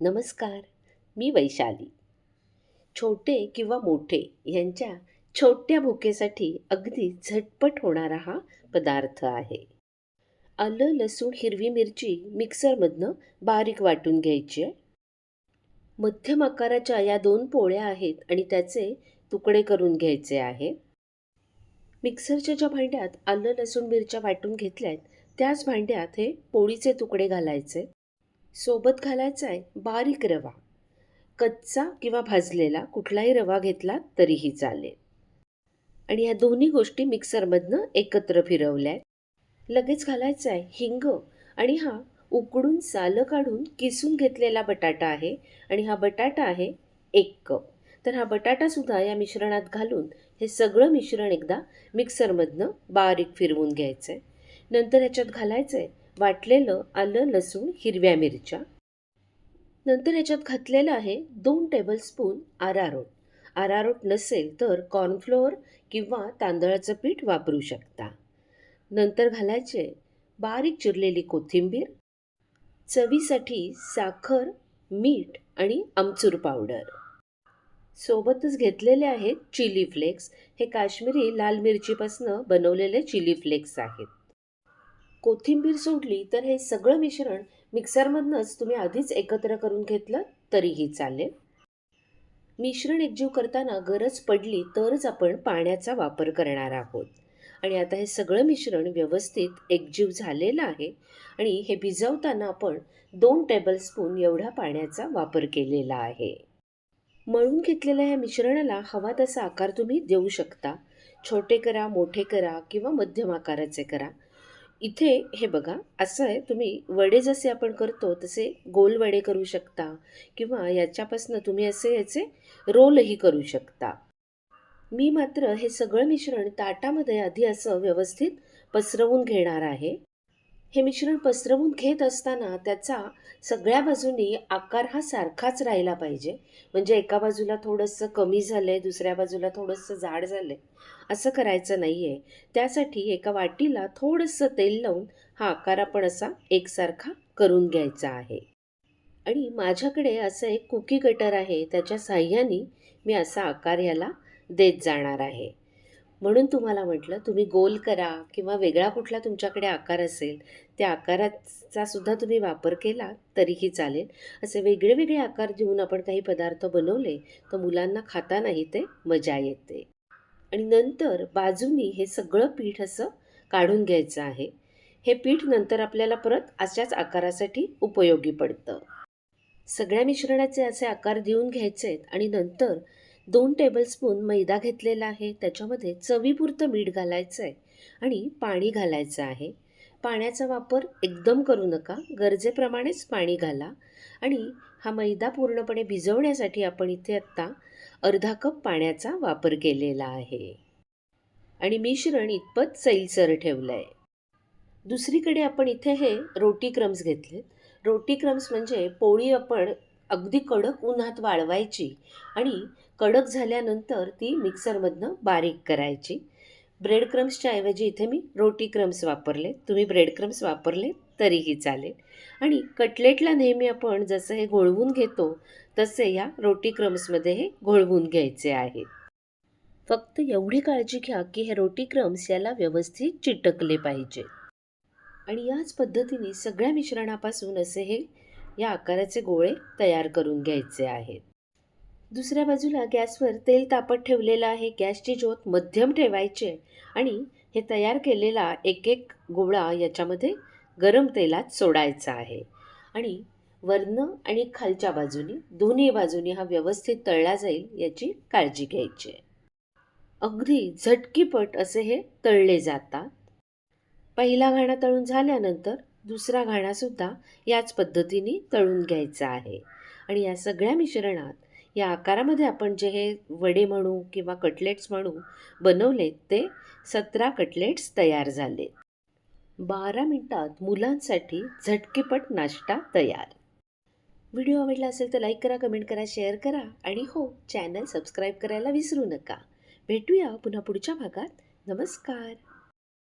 नमस्कार मी वैशाली. छोटे किंवा मोठे यांच्या छोट्या भुकेसाठी अगदी झटपट होणारा हा पदार्थ आहे. आलं लसूण हिरवी मिरची मिक्सरमधनं बारीक वाटून घ्यायची. आहे मध्यम आकाराच्या या दोन पोळ्या आहेत आणि त्याचे तुकडे करून घ्यायचे आहेत मिक्सरच्या ज्या भांड्यात आलं लसूण मिरच्या वाटून घेतल्या आहेत त्याच भांड्यात हे पोळीचे तुकडे घालायचे. सोबत घालायचा आहे बारीक रवा. कच्चा किंवा भाजलेला कुठलाही रवा घेतला तरीही चालेल. आणि या दोन्ही गोष्टी मिक्सरमधनं एकत्र फिरवल्या आहेत लगेच घालायचं आहे हिंग आणि हा उकडून सालं काढून किसून घेतलेला बटाटा आहे आणि हा बटाटा आहे एक कप. तर हा बटाटासुद्धा या मिश्रणात घालून हे सगळं मिश्रण एकदा मिक्सरमधनं बारीक फिरवून घ्यायचं आहे नंतर याच्यात घालायचं आहे वाटलेलं आलं लसूण हिरव्या मिरच्या. नंतर याच्यात घातलेलं आहे दोन टेबलस्पून आरारोट. आरारोट नसेल तर कॉर्नफ्लोअर किंवा तांदळाचं पीठ वापरू शकता. नंतर घालायचे बारीक चिरलेली कोथिंबीर चवीसाठी साखर मीठ आणि आमचूर पावडर सोबतच घेतलेले आहेत चिली फ्लेक्स हे काश्मीरी लाल मिरचीपासनं बनवलेले चिली फ्लेक्स आहेत. कोथिंबीर सोडली तर हे सगळं मिश्रण मिक्सरमधनंच तुम्ही आधीच एकत्र करून घेतलं तरीही चालेल. मिश्रण एकजीव करताना गरज पडली तरच आपण पाण्याचा वापर करणार आहोत. आणि आता हे सगळं मिश्रण व्यवस्थित एकजीव झालेलं आहे आणि हे भिजवताना आपण दोन टेबलस्पून एवढा पाण्याचा वापर केलेला आहे. मळून घेतलेल्या ह्या मिश्रणाला हवा तसा आकार तुम्ही देऊ शकता. छोटे करा मोठे करा किंवा मध्यम आकाराचे करा. इथे हे बघा असं आहे तुम्ही वडे जसे आपण करतो तसे गोल वडे करू शकता. किंवा याच्यापासून तुम्ही असे याचे रोलही करू शकता. मी मात्र हे सगळं मिश्रण ताटामध्ये आधी असं व्यवस्थित पसरवून घेणार आहे. हे मिश्रण पसरवून घेत असताना त्याचा सगळ्या बाजूनी आकार हा सारखाच राहिला पाहिजे. म्हणजे एका बाजूला थोडंसं कमी झालं आहे दुसऱ्या बाजूला थोडंसं जाड झालं आहे असं करायचं नाही आहे त्यासाठी एका वाटीला थोडंसं तेल लावून हा आकार आपण असा एकसारखा करून घ्यायचा आहे. आणि माझ्याकडे असं एक कुकी कटर आहे त्याच्या साह्याने मी असा आकार ह्याला देत जाणार आहे. म्हणून तुम्हाला म्हटलं तुम्ही गोल करा किंवा वेगळा कुठला तुमच्याकडे आकार असेल त्या आकाराचा सुद्धा तुम्ही वापर केला तरीही चालेल. असे वेगळे वेगळे आकार देऊन आपण काही पदार्थ बनवले तर मुलांना खातानाही ते मजा येते. आणि नंतर बाजूनी हे सगळं पीठ असं काढून घ्यायचं आहे. हे पीठ नंतर आपल्याला परत अशाच आकारासाठी उपयोगी पडतं. सगळ्या मिश्रणाचे असे आकार देऊन घ्यायचे आहेत आणि नंतर दोन टेबलस्पून मैदा घेतलेला आहे. त्याच्यामध्ये चवीपुरतं मीठ घालायचं आहे आणि पाणी घालायचं आहे. पाण्याचा वापर एकदम करू नका. गरजेप्रमाणेच पाणी घाला आणि हा मैदा पूर्णपणे भिजवण्यासाठी आपण इथे आत्ता अर्धा कप पाण्याचा वापर केलेला आहे. आणि मिश्रण इतपत सैलसर ठेवलं आहे दुसरीकडे आपण इथे हे रोटी क्रम्स घेतले रोटी क्रम्स म्हणजे पोळी आपण अगदी कडक उन्हात वाळवायची आणि कडक झाल्यानंतर ती मिक्सरमधनं बारीक करायची. ब्रेड क्रम्सच्या ऐवजी इथे मी रोटी क्रम्स वापरले. तुम्ही ब्रेड क्रम्स वापरले तरीही चालेल. आणि कटलेटला नेहमी आपण जसं हे घोळवून घेतो तसे या रोटी क्रम्समध्ये हे घोळवून घ्यायचे आहेत. फक्त एवढी काळजी घ्या की हे रोटी क्रम्स याला व्यवस्थित चिटकले पाहिजे. आणि याच पद्धतीने सगळ्या मिश्रणापासून असे हे या आकाराचे गोळे तयार करून घ्यायचे आहेत. दुसऱ्या बाजूला गॅसवर तेल तापत ठेवलेलं आहे. गॅसची ज्योत मध्यम ठेवायची आणि हे तयार केलेला एक एक गोळा याच्यामध्ये गरम तेलात सोडायचा आहे. आणि वरनं आणि खालच्या बाजूनी दोन्ही बाजूनी हा व्यवस्थित तळला जाईल याची काळजी घ्यायची. आहे अगदी झटकीपट असे हे तळले जातात. पहिला घाणा तळून झाल्यानंतर दुसरा घाणासुद्धा याच पद्धतीने तळून घ्यायचा आहे. आणि या सगळ्या मिश्रणात या आकारामध्ये आपण जे हे वडे म्हणू किंवा कटलेट्स म्हणू बनवलेत ते सतरा कटलेट्स तयार झाले बारा मिनटात मुलांसाठी झटकीपट नाश्ता तयार. व्हिडिओ आवडला असेल तर लाईक करा कमेंट करा शेअर करा आणि हो चॅनल सबस्क्राईब करायला विसरू नका. भेटूया पुन्हा पुढच्या भागात. नमस्कार.